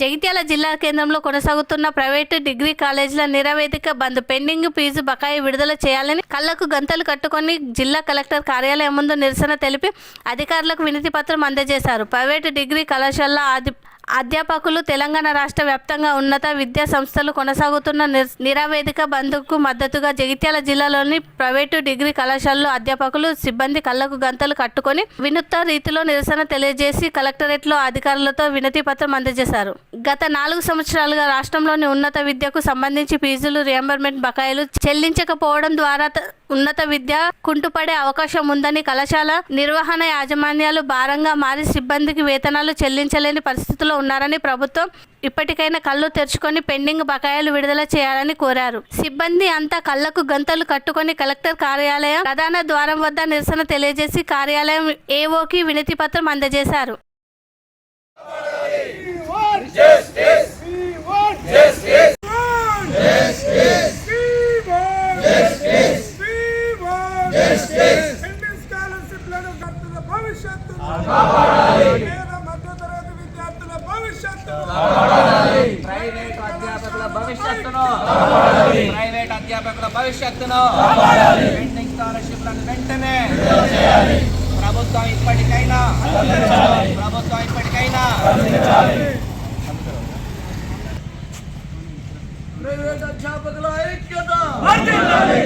జగిత్యాల జిల్లా కేంద్రంలో కొనసాగుతున్న ప్రైవేటు డిగ్రీ కాలేజీల నిరవేదిక బంద్ పెండింగ్ ఫీజు బకాయి విడుదల చేయాలని కళ్ళకు గంతలు కట్టుకొని జిల్లా కలెక్టర్ కార్యాలయం ముందు నిరసన తెలిపి అధికారులకు వినతి పత్రం అందజేశారు. ప్రైవేటు డిగ్రీ కళాశాల ఆది అధ్యాపకులు తెలంగాణ రాష్ట్ర వ్యాప్తంగా ఉన్నత విద్యా సంస్థలు కొనసాగుతున్న నిర్- నిరావేదిక బంద్కు మద్దతుగా జగిత్యాల జిల్లాలోని ప్రైవేటు డిగ్రీ కళాశాలలో అధ్యాపకులు సిబ్బంది కళ్ళకు గంతలు కట్టుకొని వినూత్న రీతిలో నిరసన తెలియజేసి కలెక్టరేట్లో అధికారులతో వినతి పత్రం అందజేశారు. గత నాలుగు సంవత్సరాలుగా రాష్ట్రంలోని ఉన్నత విద్యకు సంబంధించి ఫీజులు రియంబర్మెంట్ బకాయిలు చెల్లించకపోవడం ద్వారా ఉన్నత విద్య కుంటుపడే అవకాశం ఉందని కళాశాల నిర్వహణ యాజమాన్యాలు భారంగా మారి సిబ్బందికి వేతనాలు చెల్లించలేని పరిస్థితిలో ఉన్నారని ప్రభుత్వం ఇప్పటికైనా కళ్ళు తెరుచుకొని పెండింగ్ బకాయిలు విడుదల చేయాలని కోరారు. సిబ్బంది అంతా కళ్ళకు గంతలు కట్టుకొని కలెక్టర్ కార్యాలయం ప్రధాన ద్వారం వద్ద నిరసన తెలియజేసి కార్యాలయం ఏఓకి వినతి పత్రం అందజేశారు. భవిష్యత్తును. ప్రైవేట్ అధ్యాపకుల భవిష్యత్తును. పెండింగ్ స్కాలర్షిప్లను వెంటనే ప్రభుత్వం ఇప్పటికైనా ప్రభుత్వం ఇప్పటికైనా ప్రైవేట్ అధ్యాపకుల ఐక్యత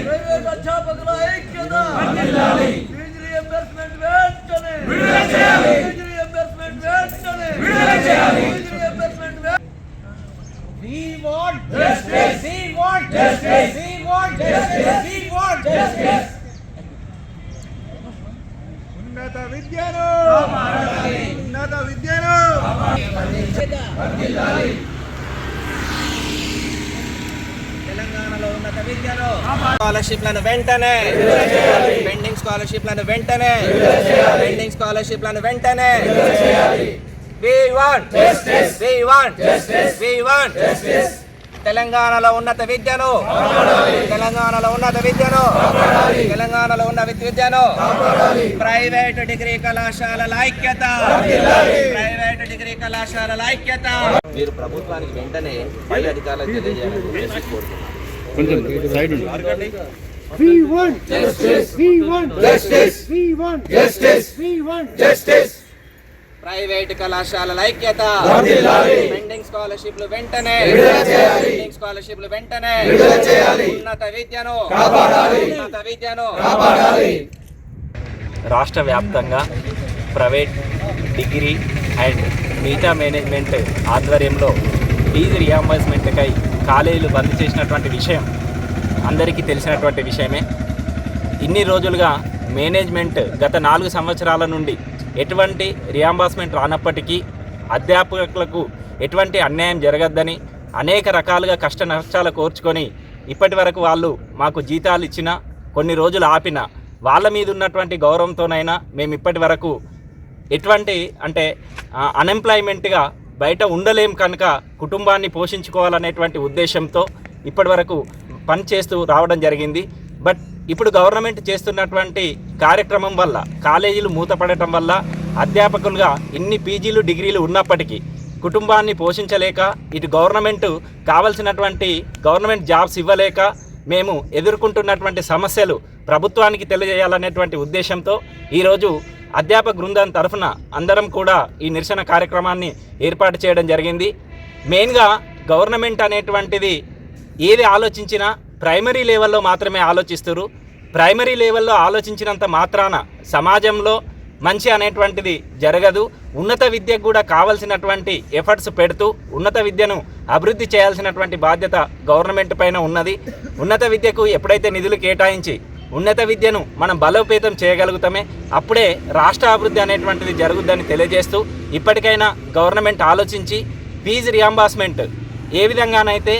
ప్రైవేట్ అధ్యాపకుల ఐక్యత ఫీజు రియంబర్స్మెంట్ వెంటనే ఫీజు రియంబర్స్మెంట్ వెంటనే ఫీజు రియంబర్స్మెంట్ వెంటనే We want justice. We want justice. We want justice. We want justice. ఉన్నత విద్యను ఉన్నత విద్యను తెలంగాణలో ఉన్నత విద్యను స్కాలర్షిప్లను వెంటనే పెండింగ్ స్కాలర్షిప్లను వెంటనే పెండింగ్ స్కాలర్షిప్లను వెంటనే We want justice. We want justice. We want justice. తెలంగాణలో ఉన్నత విద్యను. తెలంగాణలో ఉన్నత విద్యను. తెలంగాణలో ఉన్న విద్యను. ప్రైవేట్ డిగ్రీ కళాశాలల ఐక్యత. ప్రైవేట్ డిగ్రీ కళాశాలల ఐక్యత. మీరు ప్రభుత్వానికి వెంటనే పై అధికారులకు తెలియజేయాలని కోరుతున్నాను. We want justice. We want justice. We want justice. We want justice. Private కళాశాలల ఐక్యత పెండింగ్ స్కాలర్షిప్లు వెంటనే. పెండింగ్ స్కాలర్షిప్లు వెంటనే. ఉన్నత విద్యను. ఉన్నత విద్యను. రాష్ట్ర వ్యాప్తంగా ప్రైవేట్ డిగ్రీ అండ్ మిగతా మేనేజ్మెంట్ ఆధ్వర్యంలో ఫీజు రియంబర్స్మెంట్కై కాలేజీలు బంద్ చేసినటువంటి విషయం అందరికీ తెలిసినటువంటి విషయమే. ఇన్ని రోజులుగా మేనేజ్మెంట్ గత నాలుగు సంవత్సరాల నుండి ఎటువంటి రియాంబర్స్మెంట్ రానప్పటికీ అధ్యాపకులకు ఎటువంటి అన్యాయం జరగద్దని అనేక రకాలుగా కష్ట నష్టాలు కోర్చుకొని ఇప్పటి వరకు వాళ్ళు మాకు జీతాలు ఇచ్చిన కొన్ని రోజులు ఆపిన వాళ్ళ మీద ఉన్నటువంటి గౌరవంతోనైనా మేము ఇప్పటి వరకు ఎటువంటి అంటే అన్ఎంప్లాయ్మెంట్గా బయట ఉండలేం కనుక కుటుంబాన్ని పోషించుకోవాలనేటువంటి ఉద్దేశంతో ఇప్పటి వరకు పని చేస్తూ రావడం జరిగింది. బట్ ఇప్పుడు గవర్నమెంట్ చేస్తున్నటువంటి కార్యక్రమం వల్ల కాలేజీలు మూతపడటం వల్ల అధ్యాపకులుగా ఇన్ని పీజీలు డిగ్రీలు ఉన్నప్పటికీ కుటుంబాన్ని పోషించలేక ఇటు గవర్నమెంట్ కావలసినటువంటి గవర్నమెంట్ జాబ్స్ ఇవ్వలేక మేము ఎదుర్కొంటున్నటువంటి సమస్యలు ప్రభుత్వానికి తెలియజేయాలనేటువంటి ఉద్దేశంతో ఈరోజు అధ్యాపక బృందం తరఫున అందరం కూడా ఈ నిరసన కార్యక్రమాన్ని ఏర్పాటు చేయడం జరిగింది. మెయిన్గా గవర్నమెంట్ అనేటువంటిది ఏది ఆలోచించినా ప్రైమరీ లెవెల్లో మాత్రమే ఆలోచిస్తారు. ప్రైమరీ లెవెల్లో ఆలోచించినంత మాత్రాన సమాజంలో మంచి అనేటువంటిది జరగదు. ఉన్నత విద్యకు కూడా కావలసినటువంటి ఎఫర్ట్స్ పెడుతూ ఉన్నత విద్యను అభివృద్ధి చేయాల్సినటువంటి బాధ్యత గవర్నమెంట్ పైన ఉన్నది. ఉన్నత విద్యకు ఎప్పుడైతే నిధులు కేటాయించి ఉన్నత విద్యను మనం బలోపేతం చేయగలుగుతామే అప్పుడే రాష్ట్ర అభివృద్ధి అనేటువంటిది జరుగుద్దని తెలియజేస్తూ ఇప్పటికైనా గవర్నమెంట్ ఆలోచించి ఫీజు రియంబర్స్మెంట్ ఏ విధంగానైతే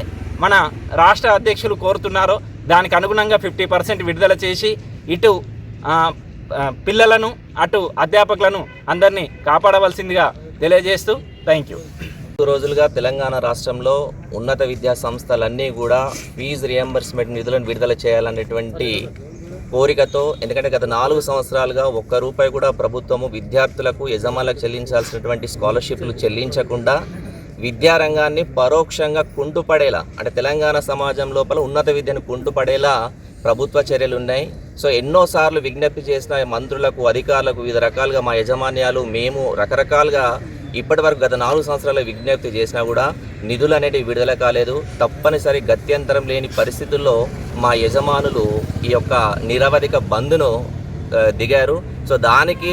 మన రాష్ట్ర అధ్యక్షులు కోరుతున్నారో దానికి అనుగుణంగా ఫిఫ్టీ పర్సెంట్ విడుదల చేసి ఇటు పిల్లలను అటు అధ్యాపకులను అందరినీ కాపాడవలసిందిగా తెలియజేస్తూ థ్యాంక్ యూ. మూడు రోజులుగా తెలంగాణ రాష్ట్రంలో ఉన్నత విద్యా సంస్థలన్నీ కూడా ఫీజు రియంబర్స్మెంట్ నిధులను విడుదల చేయాలనేటువంటి కోరికతో ఎందుకంటే గత నాలుగు సంవత్సరాలుగా ఒక్క రూపాయి కూడా ప్రభుత్వము విద్యార్థులకు యజమానులకు చెల్లించాల్సినటువంటి స్కాలర్షిప్లు చెల్లించకుండా విద్యారంగాన్ని పరోక్షంగా కుంటుపడేలా అంటే తెలంగాణ సమాజం లోపల ఉన్నత విద్యను కుంటుపడేలా ప్రభుత్వ చర్యలు ఉన్నాయి. సో ఎన్నోసార్లు విజ్ఞప్తి చేసిన మంత్రులకు అధికారులకు వివిధ రకాలుగా మా యజమాన్యాలు మేము రకరకాలుగా ఇప్పటివరకు గత నాలుగు సంవత్సరాల విజ్ఞప్తి చేసినా కూడా నిధులు అనేటివి విడుదల కాలేదు. తప్పనిసరి గత్యంతరం లేని పరిస్థితుల్లో మా యజమానులు ఈ యొక్క నిరవధిక బంద్ను దిగారు. సో దానికి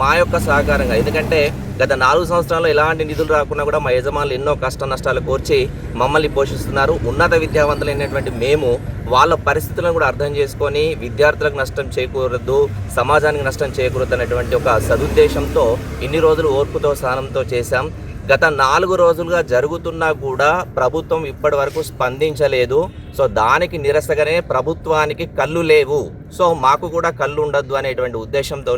మా యొక్క సహకారంగా. ఎందుకంటే గత నాలుగు సంవత్సరాల్లో ఎలాంటి నిధులు రాకుండా కూడా మా యజమానులు ఎన్నో కష్ట నష్టాలు కోర్చి మమ్మల్ని పోషిస్తున్నారు. ఉన్నత విద్యావంతులైనటువంటి మేము వాళ్ళ పరిస్థితులను కూడా అర్థం చేసుకొని విద్యార్థులకు నష్టం చేకూరద్దు సమాజానికి నష్టం చేకూరద్దు అనేటువంటి ఒక సదుద్దేశంతో ఇన్ని రోజులు ఓర్పుతో సహనంతో చేశాం. గత నాలుగు రోజులుగా జరుగుతున్నా కూడా ప్రభుత్వం ఇప్పటి వరకు స్పందించలేదు. సో దానికి నిరసగానే ప్రభుత్వానికి కళ్ళు లేవు. సో మాకు కూడా కళ్ళు ఉండద్దు అనేటువంటి ఉద్దేశంతో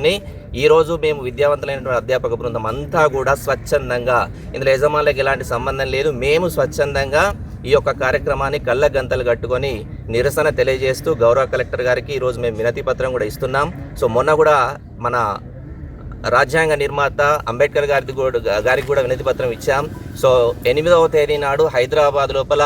ఈరోజు మేము విద్యావంతులైనటువంటి అధ్యాపక బృందం అంతా కూడా స్వచ్ఛందంగా ఇందులో యజమానులకు ఎలాంటి సంబంధం లేదు. మేము స్వచ్ఛందంగా ఈ యొక్క కార్యక్రమాన్ని కళ్ళ గంతలు కట్టుకొని నిరసన తెలియజేస్తూ గౌరవ కలెక్టర్ గారికి ఈరోజు మేము వినతి పత్రం కూడా ఇస్తున్నాం. సో మొన్న కూడా మన రాజ్యాంగ నిర్మాత అంబేద్కర్ గారికి కూడా గారికి కూడా వినతి పత్రం ఇచ్చాం. సో ఎనిమిదవ తేదీ నాడు హైదరాబాద్ లోపల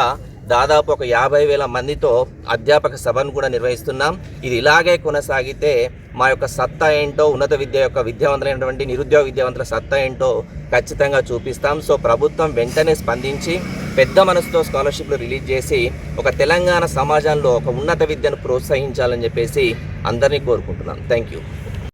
దాదాపు ఒక యాభై వేల మందితో అధ్యాపక సభను కూడా నిర్వహిస్తున్నాం. ఇది ఇలాగే కొనసాగితే మా యొక్క సత్తా ఏంటో ఉన్నత విద్య యొక్క విద్యావంతులైనటువంటి నిరుద్యోగ విద్యావంతుల సత్తా ఏంటో ఖచ్చితంగా చూపిస్తాం. సో ప్రభుత్వం వెంటనే స్పందించి పెద్ద మనసుతో స్కాలర్షిప్లు రిలీజ్ చేసి ఒక తెలంగాణ సమాజంలో ఒక ఉన్నత విద్యను ప్రోత్సహించాలని చెప్పేసి అందరినీ కోరుకుంటున్నాం. Thank you.